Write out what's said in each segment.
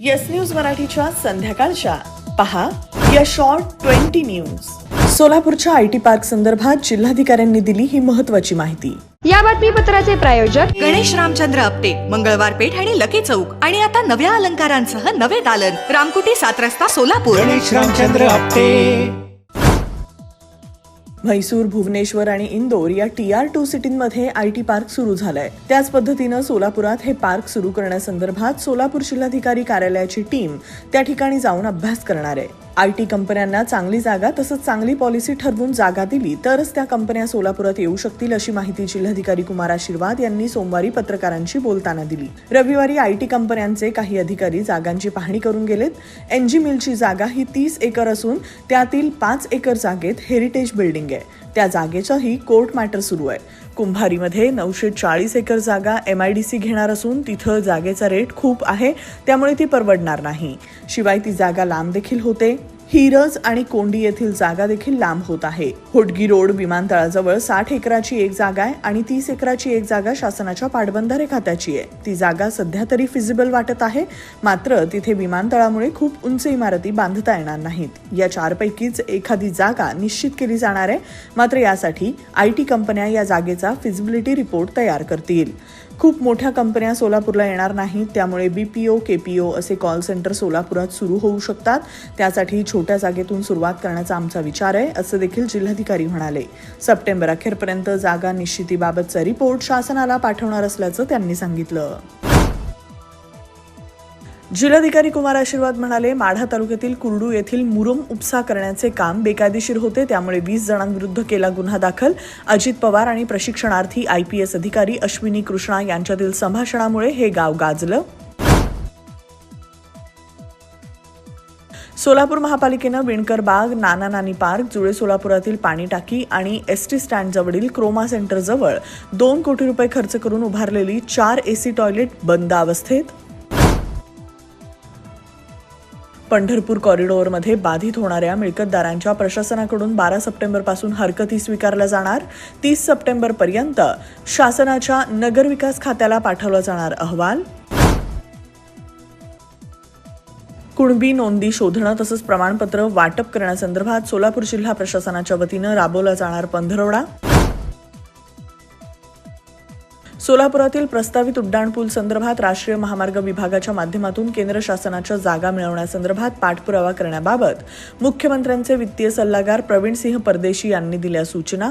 Yes news मराठीच्या संध्याकाळच्या. पहा या शॉर्ट ट्वेंटी न्यूज सोलापूरच्या आय टी पार्क संदर्भात जिल्हाधिकाऱ्यांनी दिली ही महत्वाची माहिती. या बातमीपत्राचे प्रायोजक गणेश रामचंद्र आपटे मंगळवार पेठ आणि लकी चौक. आणि आता नव्या अलंकारांसह नवे दालन. रामकुटी सात रस्ता सोलापूर. गणेश रामचंद्र आपटे. म्हैसूर भुवनेश्वर आणि इंदोर या टी आर टू सिटींमध्ये आय टी पार्क सुरू झालाय. त्याच पद्धतीनं सोलापुरात हे पार्क सुरू करण्यासंदर्भात सोलापूर जिल्हाधिकारी कार्यालयाची टीम त्या ठिकाणी जाऊन अभ्यास करणार आहे. आय टी कंपन्यांना चांगली जागा तसंच चांगली पॉलिसी ठरवून जागा दिली तरच त्या कंपन्या सोलापुरात येऊ शकतील अशी माहिती जिल्हाधिकारी कुमार आशीर्वाद यांनी सोमवारी पत्रकारांशी बोलताना दिली. रविवारी आय टी कंपन्यांचे काही अधिकारी जागांची पाहणी करून गेलेत. एनजी मिलची जागा ही तीस एकर असून त्यातील पाच एकर जागेत हेरिटेज बिल्डिंग आहे. त्या जागेचंही कोर्ट मॅटर सुरू आहे. कुंभारीमध्ये नऊशे चाळीस एकर जागा एम आय डी सी घेणार असून तिथं जागेचा रेट खूप आहे त्यामुळे ती परवडणार नाही. शिवाय ती जागा लांब देखील होते. हिरज आणि कोंडी येथील जागा देखील लांब होत आहे. होटगी रोड विमानतळाजवळ साठ एकराची एक जागा आहे आणि तीस एकराची एक जागा शासनाच्या पाटबंधारे खात्याची आहे. ती जागा सध्या तरी फिजिबल वाटत आहे मात्र तिथे विमानतळामुळे खूप उंच इमारती बांधता येणार नाहीत. या चारपैकीच एखादी जागा निश्चित केली जाणार आहे मात्र यासाठी आय टी कंपन्या या जागेचा फिजिबिलिटी रिपोर्ट तयार करतील. खूप मोठ्या कंपन्या सोलापूरला येणार नाहीत. त्यामुळे बी पी ओ के पी ओ असे कॉल सेंटर सोलापुरात सुरू होऊ शकतात. त्यासाठी छोट्या जागेतून सुरुवात करण्याचा आमचा विचार आहे असं देखील जिल्हाधिकारी म्हणाले. सप्टेंबर अखेरपर्यंत जागा निश्चितीबाबतचा रिपोर्ट शासनाला पाठवणार असल्याचं त्यांनी सांगितलं. जिल्हाधिकारी कुमार आशीर्वाद म्हणाले माढा तालुक्यातील कुर्डू येथील मुरुम उपसा करण्याचे काम बेकायदेशीर होते त्यामुळे वीस जणांविरुद्ध केला गुन्हा दाखल. अजित पवार आणि प्रशिक्षणार्थी आय पी एस अधिकारी अश्विनी कृष्णा यांच्यातील संभाषणामुळे हे गाव गाजलं. सोलापूर महापालिकेनं विणकर बाग नाना नानी पार्क जुळे सोलापुरातील पाणी टाकी आणि एस टी स्टँडजवळील क्रोमा सेंटरजवळ दोन कोटी रुपये खर्च करून उभारलेली चार एसी टॉयलेट बंद अवस्थेत. पंढरपूर कॉरिडॉरमध्ये बाधित होणाऱ्या मिळकतदारांच्या प्रशासनाकडून बारा सप्टेंबरपासून हरकती स्वीकारल्या जाणार. तीस सप्टेंबरपर्यंत शासनाच्या नगरविकास खात्याला पाठवला जाणार अहवाल. कुणबी नोंदी शोधणं तसंच प्रमाणपत्र वाटप करण्यासंदर्भात सोलापूर जिल्हा प्रशासनाच्या वतीनं राबवला जाणार पंधरवडा. सोलापुरातील प्रस्तावित उड्डाणपूल संदर्भात राष्ट्रीय महामार्ग विभागाच्या माध्यमातून केंद्र शासनाच्या जागा मिळवण्यासंदर्भात पाठपुरावा करण्याबाबत मुख्यमंत्र्यांचे वित्तीय सल्लागार प्रवीण सिंह परदेशी यांनी दिल्या सूचना.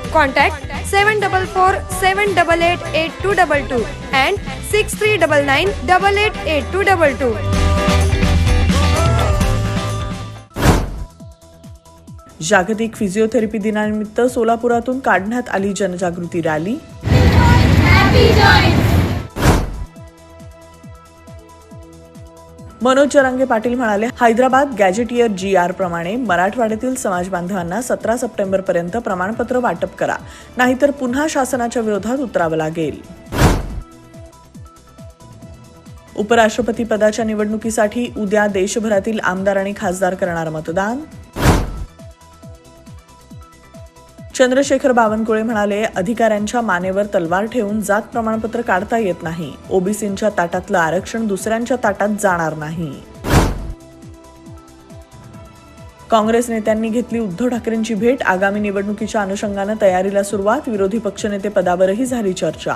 Contact seven double four seven double eight eight two double two and six three double nine double eight eight two double two जागतिक फिजिओथेरपी दिनानिमित्त सोलापुरातून काढण्यात आली जनजागृती रॅली. मनोज जरांगे पाटील म्हणाले हैदराबाद गॅजेटियर जी आर प्रमाणे मराठवाड्यातील समाज बांधवांना सतरा सप्टेंबर पर्यंत प्रमाणपत्र वाटप करा नाहीतर पुन्हा शासनाच्या विरोधात उतरावं लागेल. उपराष्ट्रपती पदाच्या निवडणुकीसाठी उद्या देशभरातील आमदार आणि खासदार करणार मतदान. चंद्रशेखर बावनकुळे म्हणाले अधिकाऱ्यांच्या मानेवर तलवार ठेवून जात प्रमाणपत्र काढता येत नाही. ओबीसींच्या ताटातलं आरक्षण दुसऱ्यांच्या ताटात जाणार नाही. काँग्रेस नेत्यांनी घेतली उद्धव ठाकरेंची भेट. आगामी निवडणुकीच्या अनुषंगानं तयारीला सुरुवात. विरोधी पक्षनेते पदावरही झाली चर्चा.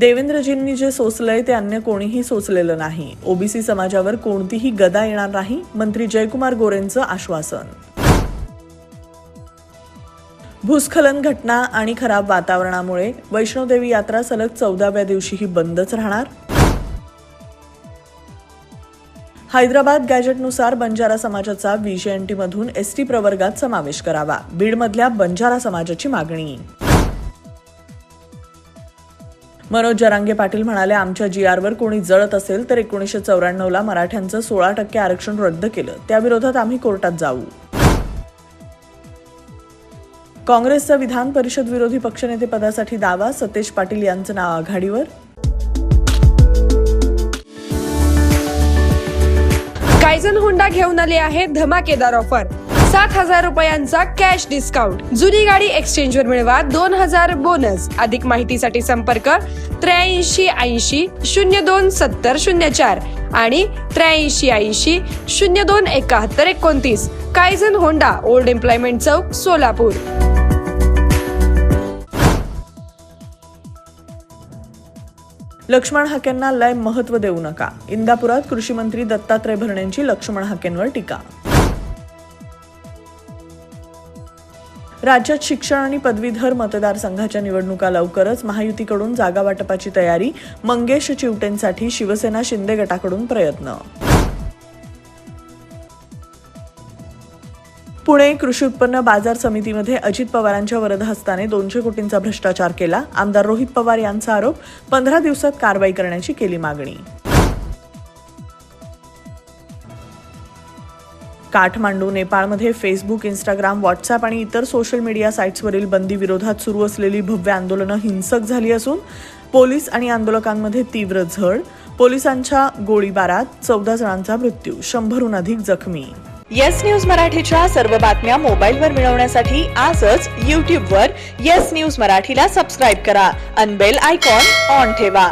देवेंद्रजींनी जे सोसलंय ते अन्य कोणीही सोचलेलं नाही. ओबीसी समाजावर कोणतीही गदा येणार नाही मंत्री जयकुमार गोरेंचं आश्वासन. भूस्खलन घटना आणि खराब वातावरणामुळे वैष्णोदेवी यात्रा सलग चौदाव्या दिवशीही बंदच राहणार. हैदराबाद गॅजेटनुसार बंजारा समाजाचा व्हीजेएनटी मधून एसटी प्रवर्गात समावेश करावा. बीडमधल्या बंजारा समाजाची मागणी. मनोज जरांगे पाटील म्हणाले आमच्या जी आरवर कोणी जळत असेल तर एकोणीसशे चौऱ्याण्णवला मराठ्यांचं सोळा टक्के आरक्षण रद्द केलं. त्याविरोधात आम्ही कोर्टात जाऊ. काँग्रेसचा विधान परिषद विरोधी पक्षनेते पदासाठी दावा सतेज पाटील यांचं नाव आघाडीवर. कायझन होंडा घेऊन आले आहे धमाकेदार ऑफर सात हजार रुपयांचा कॅश डिस्काउंट जुनी गाडी एक्सचेंज वर मिळवा दोन हजार बोनस अधिक माहितीसाठी संपर्क त्र्याऐंशी ऐंशी शून्य दोन सत्तर शून्य चार आणि त्र्याऐंशी ऐंशी शून्य दोन एकाहत्तर एकोणतीस. कायझन होंडा ओल्ड एम्प्लॉयमेंट चौक सोलापूर लक्ष्मण हाकेंना लय महत्त्व देऊ नका. इंदापुरात कृषी मंत्री दत्तात्रय भरणेंची लक्ष्मण हाकेंवर टीका. राज्यात शिक्षण आणि पदवीधर मतदारसंघाच्या निवडणुका लवकरच महायुतीकडून जागा वाटपाची तयारी मंगेश चिवटेंसाठी शिवसेना शिंदे गटाकडून प्रयत्न. पुणे कृषी उत्पन्न बाजार समितीमध्ये अजित पवारांच्या वरदहस्ताने दोनशे कोटींचा भ्रष्टाचार केला. आमदार रोहित पवार यांचा आरोप पंधरा दिवसात कारवाई करण्याची केली मागणी. काठमांडू नेपाळमध्ये फेसबुक इंस्टाग्राम व्हॉट्सअप आणि इतर सोशल मीडिया साईट्सवरील बंदी विरोधात सुरू असलेली भव्य आंदोलनं हिंसक झाली असून पोलीस आणि आंदोलकांमध्ये तीव्र झड पोलिसांच्या गोळीबारात चौदा जणांचा मृत्यू शंभरहून अधिक जखमी. येस न्यूज मराठीच्या सर्व बातम्या मोबाईलवर मिळवण्यासाठी आजच यूट्यूबवर येस न्यूज मराठीला सबस्क्राईब करा अनबेल आयकॉन ऑन ठेवा.